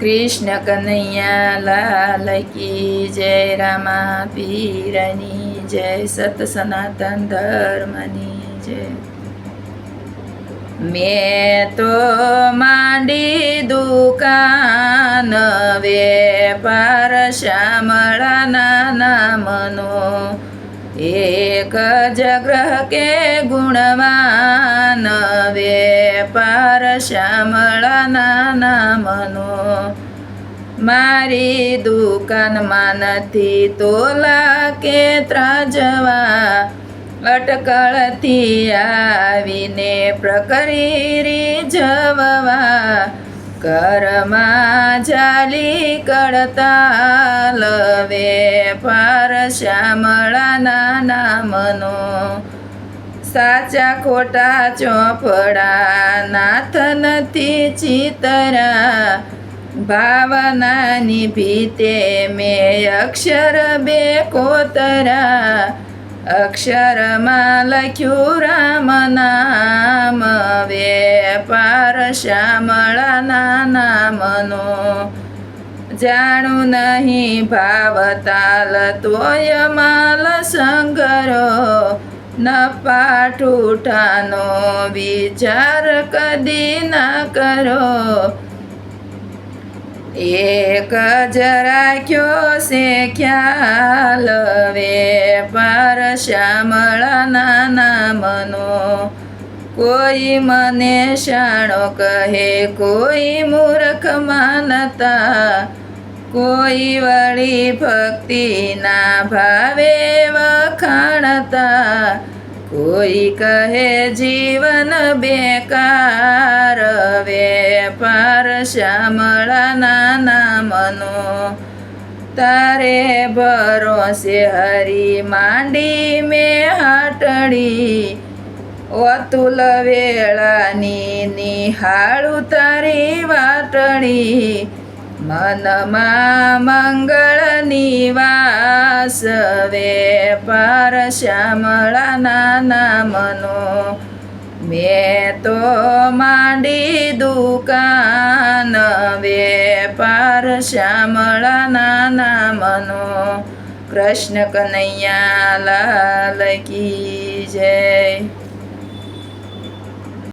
કૃષ્ણ કનૈયા લાલ જય, રામા પીરની જય, સત સનાતન ધર્મની જય. મેં તો માંડી દુકાન વેપાર શ્યામળાના નામનો. એક જ ગ્રહ કે વેપાર શ્યામળાના નામનો મારી દુકાનમાં નથી તોલા કે ત્રાજવા. અટકળથી આવીને પ્રકરી રીઝવવા ઘરમાં જાલી કડતાલ વેપાર શ્યામળાના નામનો સાચા ખોટા ચોપડા નાથ નથી ચિતરા. ભાવનાની ભીતે મેં અક્ષર બે કોતરા. અક્ષરમાં લખ્યું રામ નામ, વેપાર શ્યામળાના નામનો. જાણું નહીં ભાવતાલ તોય માલ સંગરો. નપાઠુઠાનો વિચાર કદી ના કરો. એક જ રાખ્યો છે ખ્યાલ વેપાર શ્યામળાના નામનો કોઈ મને શાણો કહે, કોઈ મૂર્ખ માનતા. કોઈ વળી ભક્તિના ભાવે વખાણતા. કોઈ કહે જીવન બેકાર વેપાર શ્યામળાના નામનો. તારે ભરોસે હરી માંડી મેં હાટડી, અતુલ વેળાની નિહાળું તારી વાટડી. મનમાં મંગળની વાસવે વેપાર શ્યામળાના નામનો. મેં તો માંડી દુકાન વેપાર શ્યામળાના નામનો. કૃષ્ણ કનૈયા લાલ કી